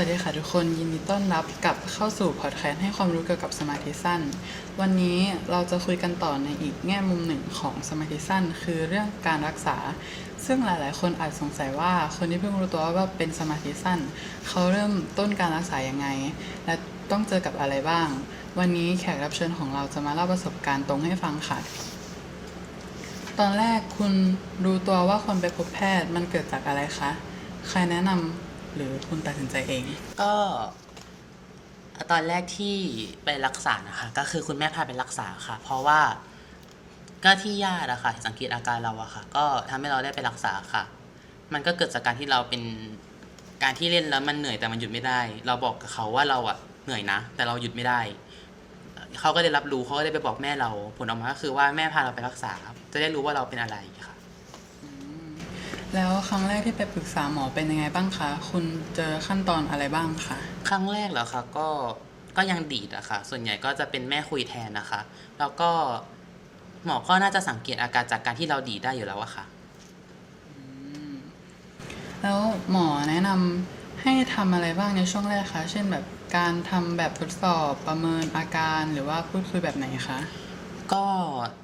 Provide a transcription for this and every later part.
วัสดีค่ะทุกคนยินดีต้อนรับกลับเข้าสู่พอดแคสต์ให้ความรู้เกี่ยวกับสมาธิสั้น วันนี้เราจะคุยกันต่อในอีกแง่มุมหนึ่งของสมาธิสั้น คือเรื่องการรักษา ซึ่งหลาย ๆ คนอาจสงสัยว่าคนที่เพิ่งรู้ตัวว่าเป็นสมาธิสั้น เขาเริ่มต้นการรักษายังไง และต้องเจอกับอะไรบ้าง วันนี้แขกรับเชิญของเราจะมาเล่าประสบการณ์ตรงให้ฟังค่ะตอนแรกคุณรู้ตัวว่าคนไปพบแพทย์มันเกิดจากอะไรคะใครแนะนำ หรือคุณตัดสินใจเอง ก็ตอนแรกที่ไปรักษานะคะ ก็คือคุณแม่พาไปรักษาค่ะ เพราะว่าก็ที่ญาติอะค่ะสังเกตอาการเราอะค่ะ ก็ทำให้เราได้ไปรักษาค่ะ มันก็เกิดจากการที่เราเป็นการที่เล่นแล้วมันเหนื่อยแต่มันหยุดไม่ได้ เราบอกกับเขาว่าเราอะเหนื่อยนะ แต่เราหยุดไม่ได้ เขาก็ได้รับรู้เขาก็ได้ไปบอกแม่เรา ผลออกมาก็คือว่าแม่พาเราไปรักษา จะได้รู้ว่าเราเป็นอะไรค่ะ แล้วครั้งแรกที่ไปปรึกษาหมอเป็นยังไงบ้างคะ คุณเจอขั้นตอนอะไรบ้างคะ ครั้งแรกเหรอคะก็ก็ยังดีดอะค่ะ ส่วนใหญ่ก็จะเป็นแม่คุยแทนนะคะ แล้วก็หมอก็น่าจะสังเกตอาการจากการที่เราดีดได้อยู่แล้วอะค่ะ แล้วหมอแนะนำให้ทำอะไรบ้างในช่วงแรกคะ เช่นแบบการทำแบบทดสอบประเมินอาการหรือว่าพูดคุยแบบไหนคะ ก็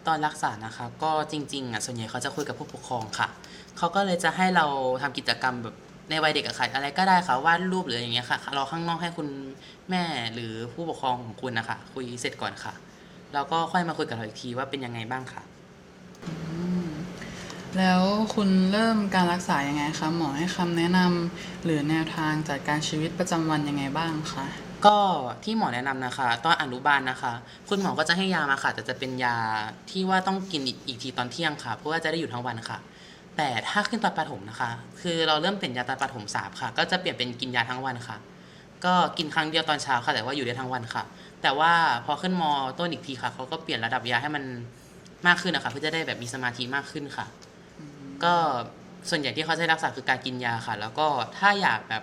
ตอนรักษานะคะก็จริงๆอะส่วนใหญ่เขาจะคุยกับผู้ปกครองค่ะ เขาก็เลยจะให้เราทำกิจกรรมแบบในวัยเด็กอะค่ะอะไรก็ได้ค่ะวาดรูปหรืออย่างเงี้ยค่ะรอข้างนอกให้คุณแม่หรือผู้ปกครองของคุณนะคะคุยเสร็จก่อนค่ะแล้วก็ค่อยมาคุยกับเราอีกทีว่าเป็นยังไงบ้างค่ะ แล้วคุณเริ่มการรักษายังไงคะหมอให้คำแนะนำหรือแนวทางจัดการชีวิตประจำวันยังไงบ้างคะ ก็ที่หมอแนะนำนะคะ ตอนอนุบาลนะคะ คุณหมอก็จะให้ยามาค่ะ แต่จะเป็นยาที่ว่าต้องกินอีกอีกทีตอนเที่ยงค่ะ เพราะว่าจะได้อยู่ทั้งวันค่ะ แต่ถ้าขึ้นตอนประถมนะคะ คือเราเริ่มเปลี่ยนยาตอนประถมสามค่ะ ก็จะเปลี่ยนเป็นกินยาทั้งวันค่ะ ก็กินครั้งเดียวตอนเช้าค่ะแต่ว่าอยู่ได้ทั้งวันค่ะ แต่ว่าพอขึ้นมต้นอีกทีค่ะเขาก็เปลี่ยนระดับยาให้มันมากขึ้นนะคะเพื่อจะได้แบบมีสมาธิมากขึ้นค่ะ ก็ส่วนใหญ่ที่เขาใช้รักษาคือการกินยาค่ะ แล้วก็ถ้าอยากแบบ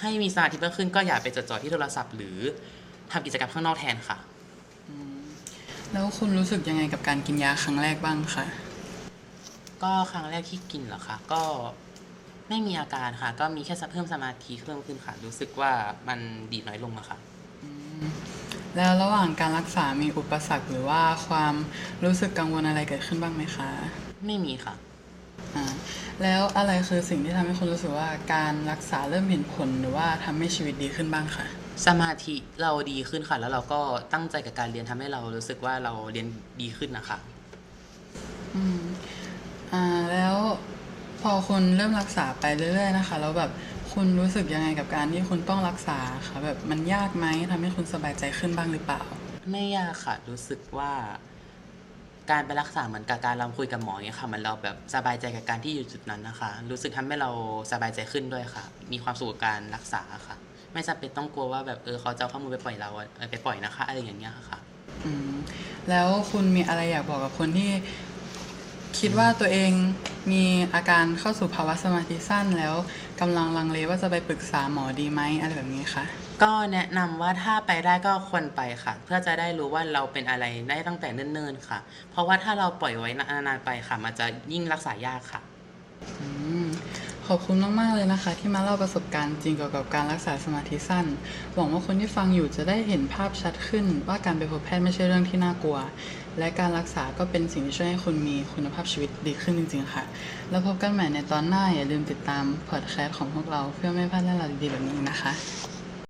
ให้มีสมาธิเพิ่มขึ้น ก็อย่าไปจดจ่อที่โทรศัพท์ หรือทำกิจกรรมข้างนอกแทนค่ะ แล้วคุณรู้สึกยังไงกับการกินยาครั้งแรกบ้างคะก็ครั้งแรกที่กินเหรอคะก็ไม่มีอาการค่ะ ก็มีแค่เพิ่มสมาธิเพิ่มขึ้นค่ะ รู้สึกว่ามันดีดน้อยลงอะค่ะแล้วระหว่างการรักษามีอุปสรรคหรือว่าความรู้สึกกังวลอะไรเกิดขึ้นบ้างไหมคะ ไม่มีค่ะ อ่าแล้วอะไรคือสิ่งที่ทำให้คุณรู้สึกว่าการรักษาเริ่มเห็นผลหรือว่าทำให้ชีวิตดีขึ้นบ้างคะสมาธิเราดีขึ้นค่ะ แล้วเราก็ตั้งใจกับการเรียนทำให้เรารู้สึกว่าเราเรียนดีขึ้นนะคะ อืมอ่าแล้วพอคุณเริ่มรักษาไปเรื่อยๆนะคะ แล้วแบบคุณรู้สึกยังไงกับการที่คุณต้องรักษาคะแบบมันยากไหมทำให้คุณสบายใจขึ้นบ้างหรือเปล่า ไม่ยากค่ะ รู้สึกว่า การไปรักษาเหมือนกับการเราคุยกับหมอเนี่ยค่ะมันเราแบบสบายใจกับการที่อยู่จุดนั้นนะคะ รู้สึกทำให้เราสบายใจขึ้นด้วยค่ะ มีความสุขกับการรักษาค่ะ ไม่จำเป็นต้องกลัวว่าแบบเออเขาจะเอาข้อมูลไปปล่อยเราไปปล่อยนะคะ อะไรอย่างเงี้ยค่ะแล้วคุณมีอะไรอยากบอกกับคนที่คิดว่าตัวเอง มีอาการเข้าสู่ภาวะสมาธิสั้นแล้วกำลังลังเลว่าจะไปปรึกษาหมอดีไหมอะไรแบบนี้คะก็แนะนำว่าถ้าไปได้ก็ควรไปค่ะ เพื่อจะได้รู้ว่าเราเป็นอะไรได้ตั้งแต่เนิ่นๆค่ะ เพราะว่าถ้าเราปล่อยไว้นานๆไปค่ะ มันจะยิ่งรักษายากค่ะ อืม ขอบคุณมาก ๆ เลยนะคะ ที่มาเล่าประสบการณ์จริงเกี่ยวกับการรักษาสมาธิสั้น หวังว่าคนที่ฟังอยู่จะได้เห็นภาพชัดขึ้น ว่าการไปพบแพทย์ไม่ใช่เรื่องที่น่ากลัว และการรักษาก็เป็นสิ่งที่ช่วยให้คุณมีคุณภาพชีวิตดีขึ้นจริง ๆ ค่ะ แล้วพบกันใหม่ในตอนหน้าอย่าลืมติดตามพอดแคสต์ของพวกเราเพื่อไม่พลาดเรื่องราวดีๆแบบนี้นะคะ